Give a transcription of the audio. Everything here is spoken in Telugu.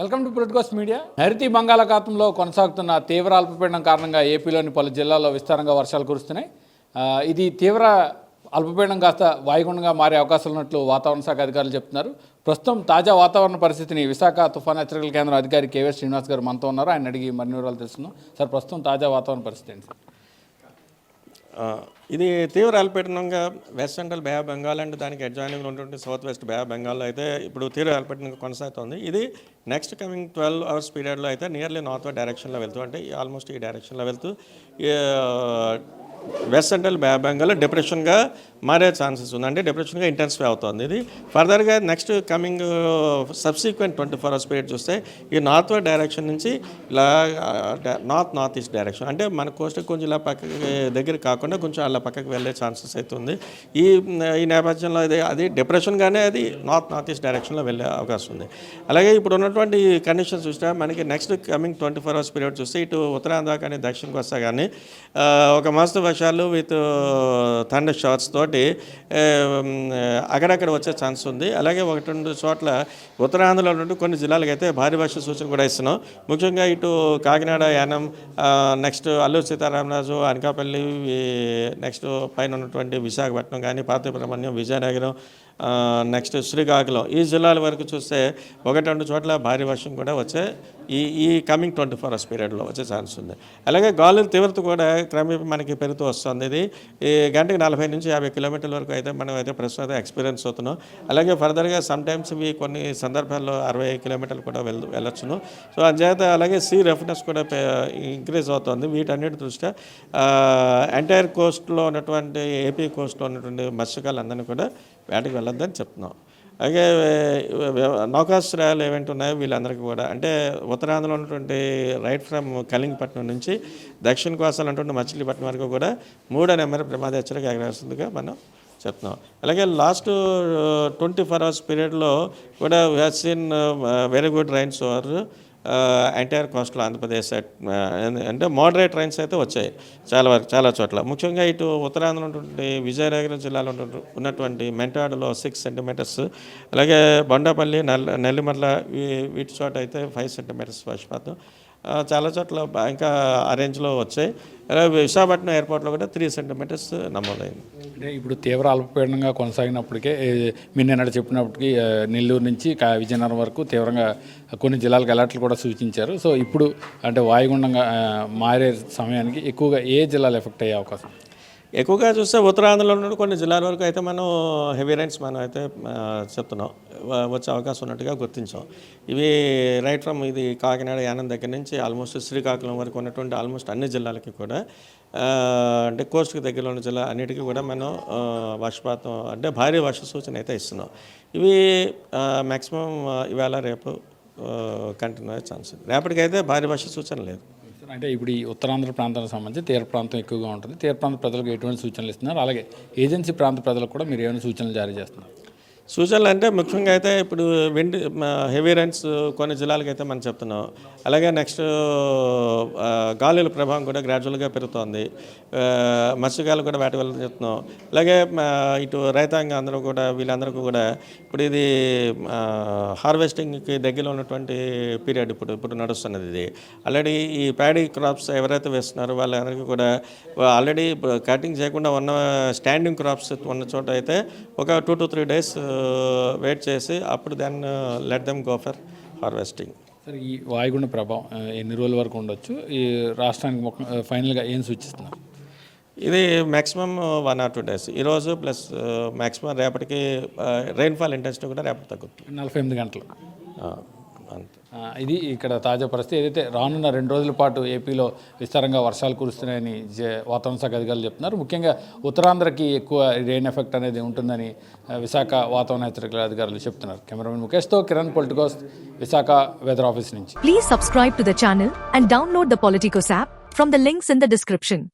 Welcome to Politicos media. నైరుతి బంగాళాఖాతంలో కొనసాగుతున్న తీవ్ర అల్పపీడనం కారణంగా ఏపీలోని పలు జిల్లాల్లో విస్తారంగా వర్షాలు కురుస్తున్నాయి. ఇది తీవ్ర అల్పపీడనం కాస్త వాయుగుండంగా మారే అవకాశాలు ఉన్నట్లు వాతావరణ శాఖ అధికారులు చెప్తున్నారు. ప్రస్తుతం తాజా వాతావరణ పరిస్థితిని విశాఖ తుఫాన్ హెచ్చరికల కేంద్రం అధికారి కేవీ శ్రీనివాస్ గారు మనతో ఉన్నారు. ఆయన అడిగి మరిన్ని వివరాలు తెలుసుకుందాం. సార్ ప్రస్తుతం తాజా వాతావరణ పరిస్థితి ఏంటి? సార్ ఇది తీవ్ర అల్పపీడనంగా west central bay Bengal and దానికి అడ్జాయినింగ్ ఉన్నటువంటి సౌత్ వెస్ట్ బే బెంగాల్లో అయితే ఇప్పుడు తీవ్ర అల్పపీడనంగా కొనసాగుతుంది. ఇది నెక్స్ట్ కమింగ్ ట్వెల్వ్ అవర్స్ పీరియడ్లో అయితే నియర్లీ నార్త్ డైరెక్షన్లో వెళ్తూ అంటే ఆల్మోస్ట్ ఈ డైరెక్షన్లో వెళ్తూ వెస్ట్ సెంట్రల్ బెంగాల్ డిప్రెషన్గా మారే ఛాన్సెస్ ఉంది అంటే డిప్రెషన్గా ఇంటెన్సిఫై అవుతుంది ఇది. ఫర్దర్గా next coming subsequent twenty four hours period చూస్తే ఈ నార్త్ వర్డ్ డైరెక్షన్ నుంచి ఇలా నార్త్ నార్త్ ఈస్ట్ డైరెక్షన్ అంటే మన కోస్ట్ కొంచెం ఇలా పక్కకి దగ్గర కాకుండా కొంచెం అలా పక్కకి వెళ్ళే ఛాన్సెస్ అవుతుంది ఈ ఈ నేపథ్యంలో అది అది డిప్రెషన్గానే అది నార్త్ నార్త్ ఈస్ట్ డైరెక్షన్లో వెళ్ళే అవకాశం ఉంది. అలాగే ఇప్పుడు ఉన్నటువంటి కండిషన్స్ చూస్తే మనకి next coming twenty four hours period చూస్తే ఇటు ఉత్తరాంధ్ర కానీ దక్షిణకు వస్తా కానీ ఒక మస్తు వర్షాలు విత్ థండర్ షార్ట్స్ తోటి అక్కడక్కడ వచ్చే ఛాన్స్ ఉంది. అలాగే ఒకటి రెండు చోట్ల ఉత్తరాంధ్రలో నుండి కొన్ని జిల్లాలకు అయితే భారీ వర్ష సూచన కూడా ఇస్తున్నాం. ముఖ్యంగా ఇటు కాకినాడ యానం నెక్స్ట్ అల్లూరు సీతారామరాజు అనకాపల్లి నెక్స్ట్ పైన ఉన్నటువంటి విశాఖపట్నం కానీ పాతిబ్రహ్మణ్యం విజయనగరం నెక్స్ట్ శ్రీకాకుళం. ఈ జిల్లాల వరకు చూస్తే ఒకటి రెండు చోట్ల భారీ వర్షం కూడా వచ్చే ఈ ఈ కమింగ్ ట్వంటీ ఫోర్ అవర్స్ పీరియడ్లో వచ్చే ఛాన్స్ ఉంది. అలాగే గాలుల తీవ్రత కూడా క్రమేపీ మనకి పెరుగుతుంది పెరుగుతూ వస్తుంది ఇది. ఈ గంటకి నలభై నుంచి యాభై కిలోమీటర్ల వరకు అయితే మనం అయితే ప్రస్తుతం అయితే ఎక్స్పీరియన్స్ అవుతున్నాం. అలాగే ఫర్దర్గా సమ్ టైమ్స్ ఇవి కొన్ని సందర్భాల్లో అరవై కిలోమీటర్లు కూడా వెళ్ వెళ్ళొచ్చును. సో అంచేత అలాగే సీ రెఫ్నెస్ కూడా ఇంక్రీజ్ అవుతుంది వీటన్నిటి దృష్ట్యా. ఎంటైర్ కోస్ట్లో ఉన్నటువంటి ఏపీ కోస్ట్లో ఉన్నటువంటి మత్స్యకారులందరినీ కూడా వేటకు వెళ్ళొద్దని చెప్తున్నాం. అలాగే నౌకాశ్రయాలు ఏవైతే ఉన్నాయో వీళ్ళందరికీ కూడా అంటే ఉత్తరాంధ్రలో ఉన్నటువంటి రైట్ ఫ్రమ్ కలింగపట్నం నుంచి దక్షిణ కోసాలు ఉన్నటువంటి మచిలీపట్నం వరకు కూడా మూడో నెంబర్ ప్రమాద హెచ్చరిక ఎగరేస్తుందిగా మనం చెప్తున్నాం. అలాగే లాస్ట్ ట్వంటీ ఫోర్ అవర్స్ పీరియడ్లో కూడా vaccine very good rains over entire coastal Andhra Pradesh అంటే మోడరేట్ రైన్స్ అయితే వచ్చాయి చాలా వరకు చాలా చోట్ల. ముఖ్యంగా ఇటు ఉత్తరాంధ్ర ఉన్నటువంటి విజయనగరం జిల్లాలో ఉన్నటువంటి మెంటాడులో సిక్స్ సెంటీమీటర్స్ అలాగే బొండపల్లి నల్ల నెల్లిమర్ల వీ- వీటి చోట అయితే ఫైవ్ సెంటీమీటర్స్ వర్షపాతం. చాలా చోట్ల ఇంకా అరేంజ్లో వచ్చాయి. అలాగే విశాఖపట్నం ఎయిర్పోర్ట్లో కూడా త్రీ సెంటీమీటర్స్ నమోదైంది. అంటే ఇప్పుడు తీవ్ర అల్పపీడనంగా కొనసాగినప్పటికే ఏ, మీరు నిన్నటి చెప్పినప్పటికీ నెల్లూరు నుంచి విజయనగరం వరకు తీవ్రంగా కొన్ని జిల్లాలకు అలర్ట్లు కూడా సూచించారు. సో ఇప్పుడు అంటే వాయుగుండంగా మారే సమయానికి ఎక్కువగా ఏ జిల్లాలు ఎఫెక్ట్ అయ్యే అవకాశం? ఎక్కువగా చూస్తే ఉత్తరాంధ్రలో నుండి కొన్ని జిల్లాల వరకు అయితే మనం హెవీ రైన్స్ మనం అయితే చెప్తున్నాం. వచ్చే అవకాశం ఉన్నట్టుగా గుర్తించాం. ఇవి రైట్ ఫ్రమ్ ఇది కాకినాడ యానం దగ్గర నుంచి ఆల్మోస్ట్ శ్రీకాకుళం వరకు ఉన్నటువంటి ఆల్మోస్ట్ అన్ని జిల్లాలకి కూడా అంటే కోస్ట్కి దగ్గరలో ఉన్న జిల్లా అన్నిటికీ కూడా మనం వర్షపాతం అంటే భారీ వర్ష సూచన అయితే ఇస్తున్నాం. ఇవి మ్యాక్సిమం ఇవాళ రేపు కంటిన్యూ అయ్యే ఛాన్స్ రేపటికైతే భారీ వర్ష సూచన లేదు. అంటే ఇప్పుడు ఈ ఉత్తరాంధ్ర ప్రాంతానికి సంబంధించి తీర ప్రాంతం ఎక్కువగా ఉంటుంది. తీర ప్రాంత ప్రజలకు ఎటువంటి సూచనలు ఇస్తున్నారు? అలాగే ఏజెన్సీ ప్రాంత ప్రజలకు కూడా మీరు ఏమైనా సూచనలు జారీ చేస్తున్నారు? సూచనలు అంటే ముఖ్యంగా అయితే ఇప్పుడు విండ్ హెవీ రైన్స్ కొన్ని జిల్లాలకు అయితే మనం చెప్తున్నాం. అలాగే నెక్స్ట్ గాలుల ప్రభావం కూడా గ్రాడ్యువల్గా పెరుగుతోంది. ఆ, కూడా వేట వెళ్ళని చెప్తున్నాం. అలాగే ఇటు రైతాంగం అందరూ కూడా వీళ్ళందరికీ కూడా ఇప్పుడు ఇది హార్వెస్టింగ్కి దగ్గరలో ఉన్నటువంటి పీరియడ్ ఇప్పుడు ఇప్పుడు నడుస్తున్నది ఇది. ఆల్రెడీ ఈ ప్యాడీ క్రాప్స్ ఎవరైతే వేస్తున్నారో వాళ్ళందరికీ కూడా ఆల్రెడీ కటింగ్ చేయకుండా ఉన్న స్టాండింగ్ క్రాప్స్ ఉన్న చోట అయితే ఒక two to three days wait చేసి అప్పుడు then let them go for harvesting సరే ఈ వాయుగుండ ప్రభావం ఎన్ని రోజుల వరకు ఉండొచ్చు? ఈ రాష్ట్రానికి ఫైనల్గా ఏం సూచిస్తున్నారు? ఇది maximum one or two days. ఈరోజు ప్లస్ మ్యాక్సిమం రేపటికి రెయిన్ఫాల్ ఇంటెన్సిటీ కూడా రేపటి తగ్గుతుంది. నలభై ఎనిమిది గంటలు. ఇది ఇక్కడ తాజా పరిస్థితి. ఏదైతే రానున్న రెండు రోజుల పాటు ఏపీలో విస్తారంగా వర్షాలు కురుస్తున్నాయని జే- వాతావరణ శాఖ అధికారులు చెప్తున్నారు. ముఖ్యంగా ఉత్తరాంధ్రకి ఎక్కువ రెయిన్ ఎఫెక్ట్ అనేది ఉంటుందని విశాఖ వాతావరణ హెచ్చరికల అధికారులు చెప్తున్నారు. కెమెరామెన్ ముఖేష్తో Kiran Politicos Visakha weather office నుంచి. Please subscribe to the channel and download the Politicos app from the links in the description.